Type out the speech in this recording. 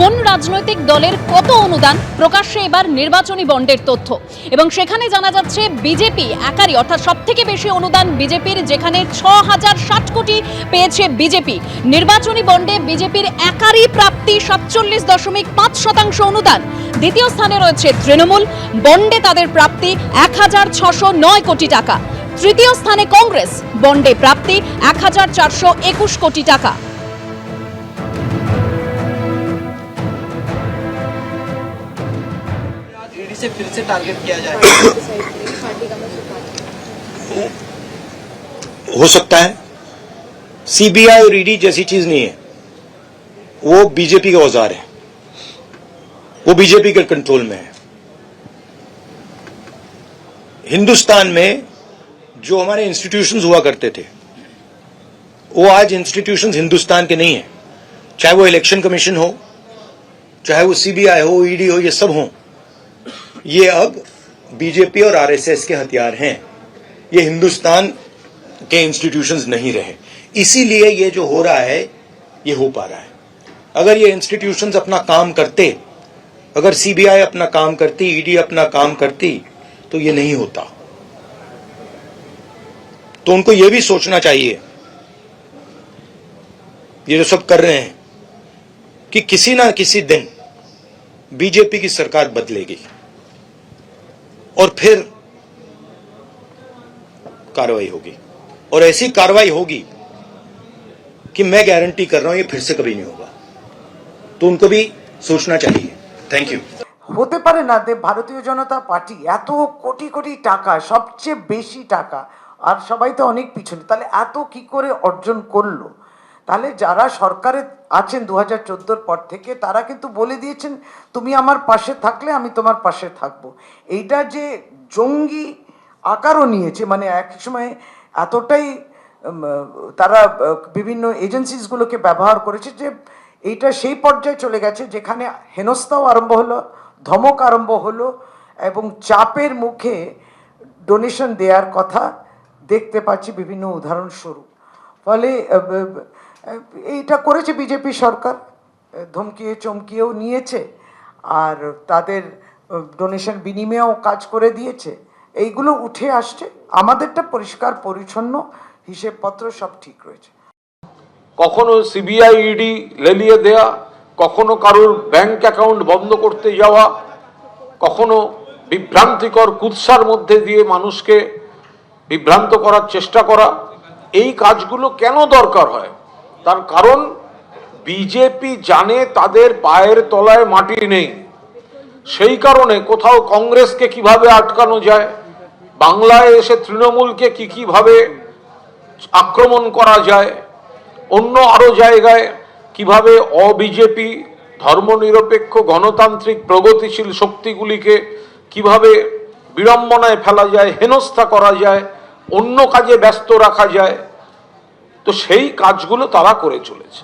কোন রাজনৈতিক দলের কত অনুদান প্রকাশ্যে এবার নির্বাচনী বন্ডের তথ্য? এবং সেখানে জানা যাচ্ছে বিজেপি একারই, অর্থাৎ সব থেকে বেশি অনুদান বিজেপির, যেখানে ছ হাজার ষাট কোটি পেয়েছে বিজেপি। নির্বাচনী বন্ডে বিজেপির একারই প্রাপ্তি সাতচল্লিশ দশমিক পাঁচ শতাংশ অনুদান। দ্বিতীয় স্থানে রয়েছে তৃণমূল, বন্ডে তাদের প্রাপ্তি এক হাজার ছশো নয় কোটি টাকা। তৃতীয় স্থানে কংগ্রেস, বন্ডে প্রাপ্তি এক হাজার চারশো একুশ কোটি টাকা। से फिर से टारगेट किया जाए। हो सकता है। सीबीआई और ईडी जैसी चीज़ नहीं है। वो बीजेपी का औज़ार है। वो बीजेपी के कंट्रोल में है। हिंदुस्तान में जो हमारे इंस्टीट्यूशंस हुआ करते थे, वो आज इंस्टीट्यूशंस हिंदुस्तान के नहीं है। चाहे वो इलेक्शन कमीशन हो, चाहे वो सीबीआई हो ईडी हो, ये सब हो। ये अब बीजेपी और आरएसएस के हथियार हैं। ये हिंदुस्तान के इंस्टीट्यूशंस नहीं रहे। इसीलिए ये जो हो रहा है, ये हो पा रहा है। अगर ये इंस्टीट्यूशंस अपना काम करते, अगर सीबीआई अपना काम करती ईडी अपना काम करती तो ये नहीं होता। तो उनको ये भी सोचना चाहिए, ये जो सब कर रहे हैं, कि किसी ना किसी दिन बीजेपी की सरकार बदलेगी। और फिर कार्रवाई होगी और ऐसी कार्रवाई होगी कि मैं गारंटी कर रहा हूं ये फिर से कभी नहीं होगा तो उनको भी सोचना चाहिए थैंक यू হতে পারে না যে ভারতীয় জনতা পার্টি এত কোটি কোটি টাকা সবচেয়ে বেশি টাকা আর সবাই তো অনেক পিছনে তাহলে এত কি করে অর্জন করলো তাহলে যারা সরকারে আছেন দু হাজার পর থেকে, তারা কিন্তু বলে দিয়েছেন, তুমি আমার পাশে থাকলে আমি তোমার পাশে থাকব। এইটা যে জঙ্গি আকারও নিয়েছে মানে এক সময় এতটাই তারা, বিভিন্ন এজেন্সিসগুলোকে ব্যবহার করেছে যে এইটা সেই পর্যায়ে চলে গেছে, যেখানে হেনস্থাও আরম্ভ হলো, ধমক আরম্ভ হলো, এবং চাপের মুখে ডোনেশন দেওয়ার কথা দেখতে পাচ্ছি বিভিন্ন উদাহরণস্বরূপ। ফলে এইটা করেছে বিজেপি সরকার, ধমকিয়ে চমকিয়েও নিয়েছে, আর তাদের ডোনেশন বিনিময়েও কাজ করে দিয়েছে। এইগুলো উঠে আসছে, আমাদেরটা পরিষ্কার পরিচ্ছন্ন, হিসেবপত্র সব ঠিক রয়েছে। কখনো সিবিআই ইডি লেলিয়ে দেয়া, কখনো কারোর ব্যাংক অ্যাকাউন্ট বন্ধ করতে যাওয়া, কখনো বিভ্রান্তিকর কুৎসার মধ্যে দিয়ে মানুষকে বিভ্রান্ত করার চেষ্টা করা, এই কাজগুলো কেন দরকার হয়? তার কারণ, বিজেপি জানে তাদের পায়ের তলায় মাটি নেই। সেই কারণে কোথাও কংগ্রেসকে কীভাবে আটকানো যায়, বাংলায় এসে তৃণমূলকে কি কীভাবে আক্রমণ করা যায়, অন্য আরও জায়গায় কীভাবে অবিজেপি ধর্মনিরপেক্ষ গণতান্ত্রিক প্রগতিশীল শক্তিগুলিকে কীভাবে বিড়ম্বনায় ফেলা যায়, হেনস্থা করা যায়, অন্য কাজে ব্যস্ত রাখা যায় তো সেই কাজগুলো তারা করে চলেছে।